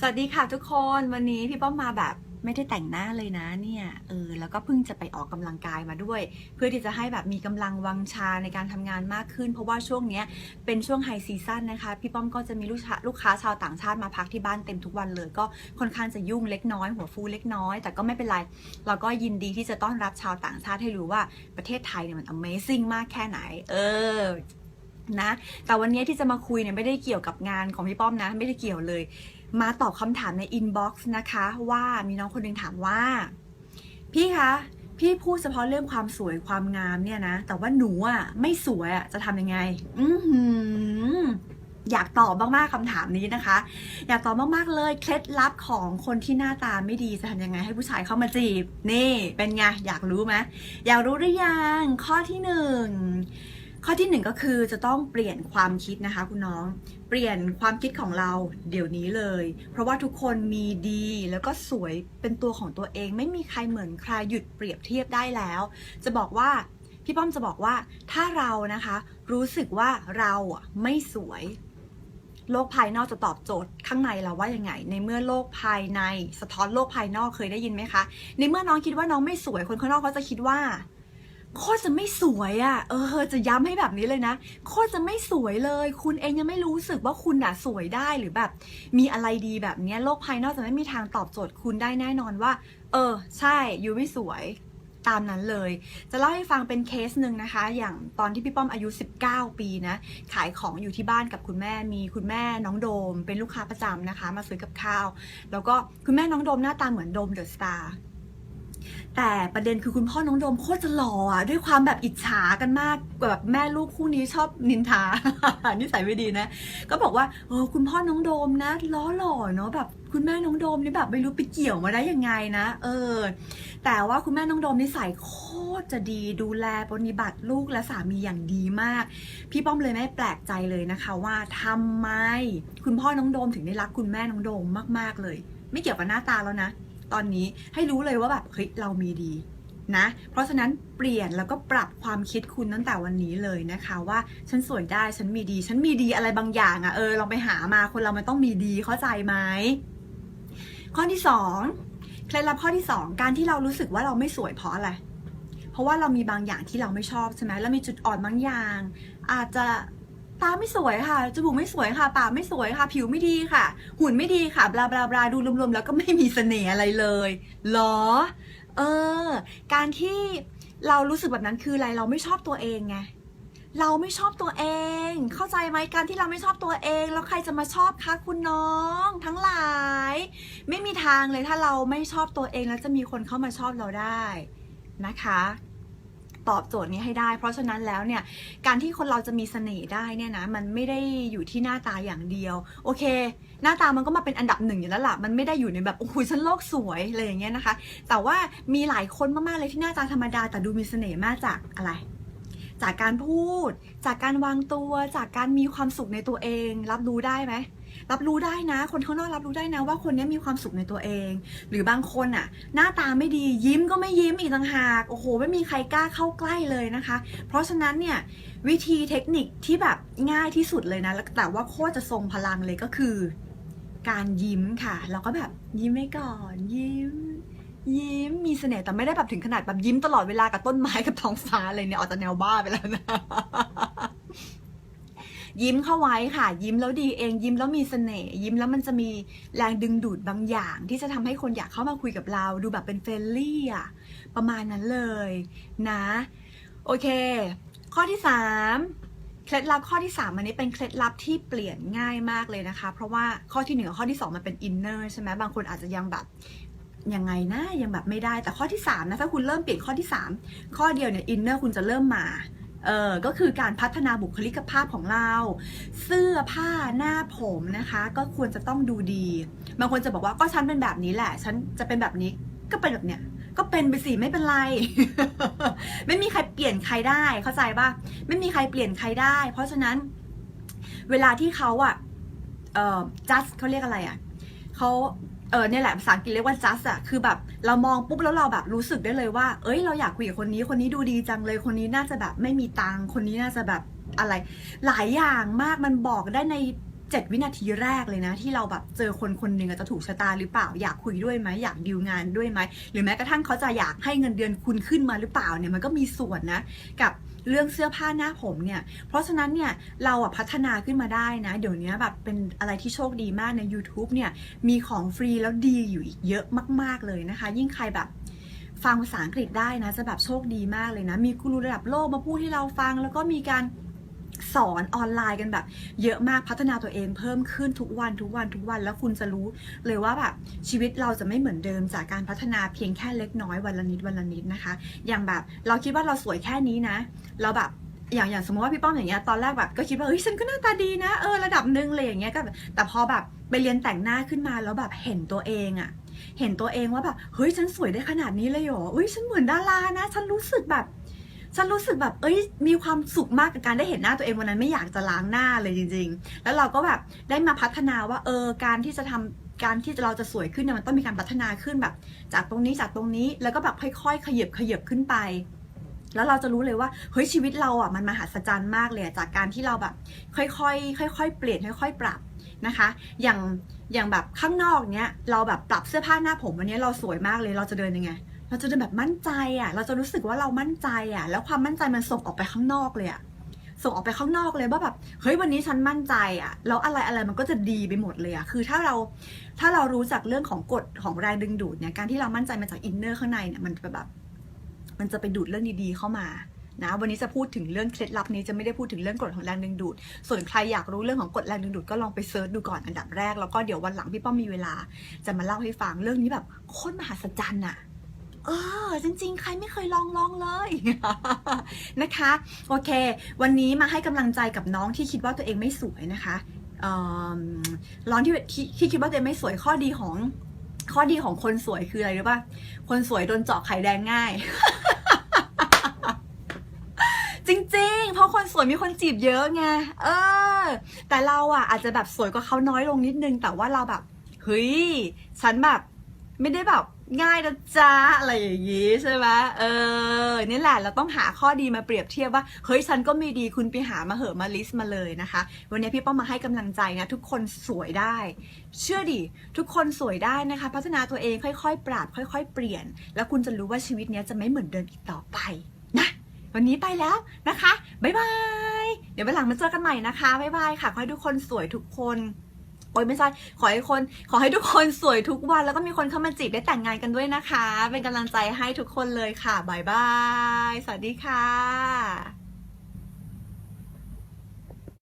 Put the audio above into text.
สวัสดีค่ะทุกคนวันนี้พี่ป้อมมาแบบไม่ได้แต่งหน้าเลยนะเนี่ยเออแล้วก็เพิ่งจะไปออกกำลังกายมาด้วย เพื่อที่จะให้แบบมีกำลังวังชาในการทำงานมากขึ้น เพราะว่าช่วงเนี้ยเป็นช่วงไฮซีซั่นนะคะพี่ป้อมก็จะมีลูกค้าลูกค้าชาวต่างชาติมาพักที่บ้านเต็มทุกวันเลย ก็ค่อนข้างจะยุ่งเล็กน้อยหัวฟูเล็กน้อย แต่ก็ไม่เป็นไร เราก็ยินดีที่จะต้อนรับชาวต่างชาติให้รู้ว่าประเทศไทยเนี่ยมัน Amazing มากแค่ไหน เออนะแต่วันนี้ที่จะมาคุยเนี่ยไม่ได้เกี่ยวกับงานของพี่ป้อมนะ ไม่ได้เกี่ยวเลย มาตอบคำถามในอินบ็อกซ์นะคะว่ามีน้องคนหนึ่งถามว่า พี่คะพี่พูดเฉพาะเรื่องความสวยความงามเนี่ยนะ แต่ว่าหนูอะไม่สวยอะจะทำยังไง อืออยากตอบมากๆคำถามนี้นะคะ อยากตอบมากๆเลยเคล็ดลับของคนที่หน้าตาไม่ดีจะทำยังไงให้ผู้ชายเข้ามาจีบ นี่เป็นไงอยากรู้ไหมอยากรู้หรือยังข้อที่หนึ่ง ข้อที่หนึ่งก็คือจะต้องเปลี่ยนความคิดนะคะคุณน้อง เปลี่ยนความคิดของเราเดี๋ยวนี้เลย เพราะว่าทุกคนมีดีแล้วก็สวยเป็นตัวของตัวเอง ไม่มีใครเหมือนใครหยุดเปรียบเทียบได้แล้ว จะบอกว่าพี่ป้อมจะบอกว่าถ้าเรานะคะ รู้สึกว่าเราไม่สวย โลกภายนอกจะตอบโจทย์ข้างในเราว่ายังไง ในเมื่อโลกภายใน สะท้อนโลกภายนอกเคยได้ยินไหมคะ ในเมื่อน้องคิดว่าน้องไม่สวยคนข้างนอกเขาจะคิดว่า โคตรจะไม่สวยอะ่ะ เออ จะย้ำให้แบบนี้เลยนะ โคตรจะไม่สวยเลย คุณเองยังไม่รู้สึกว่าคุณอะสวยได้หรือแบบ มีอะไรดีแบบนี้โลกภายนอกจะไม่มีทางตอบโจทย์คุณได้แน่นอนว่า เออ ใช่ยูไม่สวยตามนั้นเลย จะเล่าให้ฟังเป็นเคสหนึ่งนะคะ อย่างตอนที่พี่ป้อมอายุ 19 ปีนะ ขายของอยู่ที่บ้านกับคุณแม่ มีคุณแม่น้องโดม เป็นลูกค้าประจำนะคะ มาซื้อกับข้าว แล้วก็คุณแม่น้องโดมหน้าตาเหมือนโดมเดอะสตาร์ แต่ประเด็นคือคุณพ่อน้องโดมโคตรจะหล่ออะด้วยความแบบอิจฉากันมากแบบแม่ลูกคู่นี้ชอบนินทา นิสัยไม่ดีนะ ก็บอกว่าเออคุณพ่อน้องโดมนะล้อหล่อเนาะแบบคุณแม่น้องโดมนี่แบบไม่รู้ไปเกี่ยวมาได้ยังไงนะ เออ แต่ว่าคุณแม่น้องโดมนิสัยโคตรจะดีดูแลปฏิบัติลูกและสามีอย่างดีมาก พี่ป้อมเลยไม่แปลกใจเลยนะคะว่าทำไม คุณพ่อน้องโดมถึงได้รักคุณแม่น้องโดมมาก ๆเลย ไม่เกี่ยวกับหน้าตาแล้วนะ ตอนนี้ให้รู้เลยว่าแบบเฮ้ยเรามีดีนะ เพราะฉะนั้นเปลี่ยนแล้วก็ปรับความคิดคุณตั้งแต่วันนี้เลยนะคะ ว่าฉันสวยได้ฉันมีดี ฉันมีดีอะไรบางอย่างอะ่ะเออลองไปหามาคนเรามันต้องมีดีเข้าใจไหมข้อที่สองเคล็ดลับข้อที่สองการที่เรารู้สึกว่าเราไม่สวยเพราะอะไร เพราะว่าเรามีบางอย่างที่เราไม่ชอบใช่ไหมแล้วมีจุดอ่อนบางอย่าง อาจจะ ตาไม่สวยค่ะ จมูกไม่สวยค่ะ ปากไม่สวยค่ะ ผิวไม่ดีค่ะ หุ่นไม่ดีค่ะ บลาบลาบลาดูรวมๆแล้วก็ไม่มีเสน่ห์อะไรเลยหรอ เออ การที่เรารู้สึกแบบนั้นคืออะไร เราไม่ชอบตัวเองไง เราไม่ชอบตัวเอง เข้าใจไหมการที่เราไม่ชอบตัวเอง แล้วใครจะมาชอบคะคุณน้อง ทั้งหลาย ไม่มีทางเลยถ้าเราไม่ชอบตัวเองแล้วจะมีคนเข้ามาชอบเราได้นะคะ ตอบโจทย์นี้ให้ได้ เพราะฉะนั้นแล้วเนี่ยการที่คนเราจะมีเสน่ห์ได้เนี่ยนะมันไม่ได้อยู่ที่หน้าตาอย่างเดียว โอเค หน้าตามันก็มาเป็นอันดับหนึ่งอยู่แล้วล่ะมันไม่ได้อยู่ในแบบโอ้โหฉันโลกสวยอะไรอย่างเงี้ยนะคะ แต่ว่ามีหลายคนมากๆเลยที่หน้าตาธรรมดาแต่ดูมีเสน่ห์มากจากอะไร จากการพูด จากการวางตัว จากการมีความสุขในตัวเอง รับรู้ได้ไหมรับรู้ได้นะ คนข้างนอกรับรู้ได้นะว่าคนนี้มีความสุขในตัวเอง หรือบางคนอะหน้าตาไม่ดียิ้มก็ไม่ยิ้มอีกต่างหากโอ้โห ไม่มีใครกล้าเข้าใกล้เลยนะคะ เพราะฉะนั้นเนี่ยวิธีเทคนิคที่แบบง่ายที่สุดเลยนะแล้วแต่ว่าโคตรจะทรงพลังเลยก็คือ การยิ้มค่ะ แล้วก็แบบยิ้มไว้ก่อนยิ้ม ยิ้มมีเสน่ห์แต่ไม่ได้แบบถึงขนาดแบบยิ้มตลอดเวลากับต้นไม้กับท้องฟ้าเลยเนี่ยออกจากแนวบ้าไปแล้วนะยิ้มเข้าไว้ค่ะ ยิ้มแล้วดีเอง ยิ้มแล้วมีเสน่ห์ยิ้มแล้วมันจะมีแรงดึงดูดบางอย่าง ที่จะทำให้คนอยากเข้ามาคุยกับเรา ดูแบบเป็นเฟรนลี่อะประมาณนั้นเลยนะ โอเค ข้อที่สามเคล็ดลับข้อที่สามอันนี้เป็นเคล็ดลับที่เปลี่ยนง่ายมากเลยนะคะ เพราะว่าข้อที่หนึ่งกับข้อที่สองมันเป็นอินเนอร์ใช่ไหมบางคนอาจจะยังแบบ ยังไงนะยังแบบไม่ได้แต่ข้อที่สามนะถ้าคุณเริ่มเปลี่ยนข้อที่สามข้อเดียวเนี่ยอินเนอร์คุณจะเริ่มมาเออก็คือการพัฒนาบุคลิกภาพของเรา เสื้อผ้าหน้าผมนะคะ ก็ควรจะต้องดูดีบางคนจะบอกว่าก็ฉันเป็นแบบนี้แหละ ฉันจะเป็นแบบนี้ก็เป็นแบบเนี้ยก็เป็นไปสิไม่เป็นไร ไม่มีใครเปลี่ยนใครได้เข้าใจป่ะไม่มีใครเปลี่ยนใครได้ เพราะฉะนั้น เวลาที่เขาอะเอ่อ just เขาเรียกอะไรอะเขา เออเนี่ยแหละภาษาอังกฤษเรียกว่า just อะคือแบบเรามองปุ๊บแล้วเราแบบรู้สึกได้เลยว่า เอ้ยเราอยากคุยกับคนนี้คนนี้ดูดีจังเลยคนนี้น่าจะแบบไม่มีตังคนนี้น่าจะแบบอะไร หลายอย่างมากมันบอกได้ใน7วินาทีแรกเลยนะ ที่เราแบบเจอคนคนหนึ่งจะถูกชะตาหรือเปล่า อยากคุยด้วยไหมอยากดีลงานด้วยไหมหรือแม้กระทั่งเขาจะอยากให้เงินเดือนคุณขึ้นมาหรือเปล่าเนี่ยมันก็มีส่วนนะ กับ เรื่องเสื้อผ้าหน้าผมเนี่ย เพราะฉะนั้นเนี่ยเราอะพัฒนาขึ้นมาได้นะ เดี๋ยวนี้แบบเป็นอะไรที่โชคดีมากใน YouTube เนี่ยมีของฟรีแล้วดีอยู่อีกเยอะมาก ๆเลยนะคะ ยิ่งใครแบบฟังภาษาอังกฤษได้นะ จะแบบโชคดีมากเลยนะ มีกูรูระดับโลกมาพูดให้เราฟังแล้วก็มีการ สอนออนไลน์กันแบบ เยอะมากพัฒนาตัวเองเพิ่มขึ้นทุกวันทุกวันทุกวันแล้วคุณจะรู้เลยว่าแบบชีวิตเราจะไม่เหมือนเดิมจากการพัฒนาเพียงแค่เล็กน้อยวันละนิดวันละนิดนะคะ อย่างแบบเราคิดว่าเราสวยแค่นี้นะ เราแบบอย่างอย่างสมมติว่าพี่ป้อมอย่างเงี้ยตอนแรกแบบก็คิดว่าเฮ้ยฉันก็หน้าตาดีนะเออระดับหนึ่งเลยอย่างเงี้ยก็แต่พอแบบไปเรียนแต่งหน้าขึ้นมาแล้วแบบเห็นตัวเองอะเห็นตัวเองว่าแบบเฮ้ยฉันสวยได้ขนาดนี้เลยเหรอเฮ้ยฉันเหมือนดารานะ ฉันรู้สึกแบบ ฉันรู้สึกแบบเอ้ยมีความสุขมากกับการได้เห็นหน้าตัวเองวันนั้นไม่อยากจะล้างหน้าเลยจริง ๆ แล้วเราก็แบบได้มาพัฒนาว่าเออการที่จะทำการที่เราจะสวยขึ้นเนี่ยมันต้องมีการพัฒนาขึ้นแบบ จากตรงนี้จากตรงนี้แล้วก็แบบค่อยๆ ขยับขยับขึ้นไป แล้วเราจะรู้เลยว่าเฮ้ยชีวิตเราอะมันมหัศจรรย์มากเลยจากการที่เราแบบ ค่อยๆค่อยๆเปลี่ยนค่อย ๆ ปรับนะคะ อย่างอย่างแบบข้างนอกเนี้ยเราแบบปรับเสื้อผ้าหน้าผมวันนี้เราสวยมากเลยเราจะเดินยังไง เราจะเดินแบบมั่นใจอะ เราจะรู้สึกว่าเรามั่นใจอะ แล้วความมั่นใจมันส่งออกไปข้างนอกเลยอะ ส่งออกไปข้างนอกเลยว่าแบบ เฮ้ยวันนี้ฉันมั่นใจอะ แล้วอะไรอะไรมันก็จะดีไปหมดเลยอะ คือถ้าเรา ถ้าเรารู้จักเรื่องของกฎของแรงดึงดูดเนี่ย การที่เรามั่นใจมาจากอินเนอร์ข้างในเนี่ย มันจะแบบ มันจะไปดูดเรื่องดีๆเข้ามานะวันนี้จะพูดถึงเรื่องเคล็ดลับนี้จะไม่ได้พูดถึงเรื่องกฎของแรงดึงดูด ส่วนใครอยากรู้เรื่องของกฎแรงดึงดูดก็ลองไปเซิร์ชดูก่อนอันดับแรก แล้วก็เดี๋ยววันหลังพี่ป้อมมีเวลา จะมาเล่าให้ฟังเรื่องนี้แบบโคตรมหัศจรรย์อะ เออจริงๆ ใครไม่เคยลองลองเลยนะคะ โอเค วันนี้มาให้กำลังใจกับน้องที่คิดว่าตัวเองไม่สวยนะคะร้อนที่ที่ที่คิดว่าตัวเองไม่สวยข้อดีของข้อดีของคนสวยคืออะไรรู้ป่ะคนสวยโดนเจาะไข่แดงง่าย จริงๆ เพราะคนสวยมีคนจีบเยอะไงเออ แต่เราอะอาจจะแบบสวยกว่าเขาน้อยลงนิดนึง แต่ว่าเราแบบเฮ้ยฉันแบบ ไม่ได้แบบง่ายนะจ๊ะอะไรอย่างงี้ใช่ไหมเออนี่แหละเราต้องหาข้อดีมาเปรียบเทียบว่าเฮ้ยฉันก็มีดีคุณไปหามาเหอะมาลิสต์มาเลยนะคะ วันนี้พี่ป้อมมาให้กำลังใจนะทุกคนสวยได้ เชื่อดิทุกคนสวยได้นะคะ พัฒนาตัวเองค่อยๆ ปรับค่อย ๆ เปลี่ยน แล้วคุณจะรู้ว่าชีวิตเนี้ยจะไม่เหมือนเดิมอีกต่อไปนะวันนี้ไปแล้วนะคะบ๊ายบายเดี๋ยววันหลังมาเจอกันใหม่นะคะบ๊ายบายค่ะขอให้ทุกคนสวยทุกคน โอ้ยไม่ใช่ ขอให้คน ขอให้ทุกคนสวยทุกวัน แล้วก็มีคนเข้ามาจีบได้แต่งงานกันด้วยนะคะ เป็นกำลังใจให้ทุกคนเลยค่ะบ๊ายบาย สวัสดีค่ะ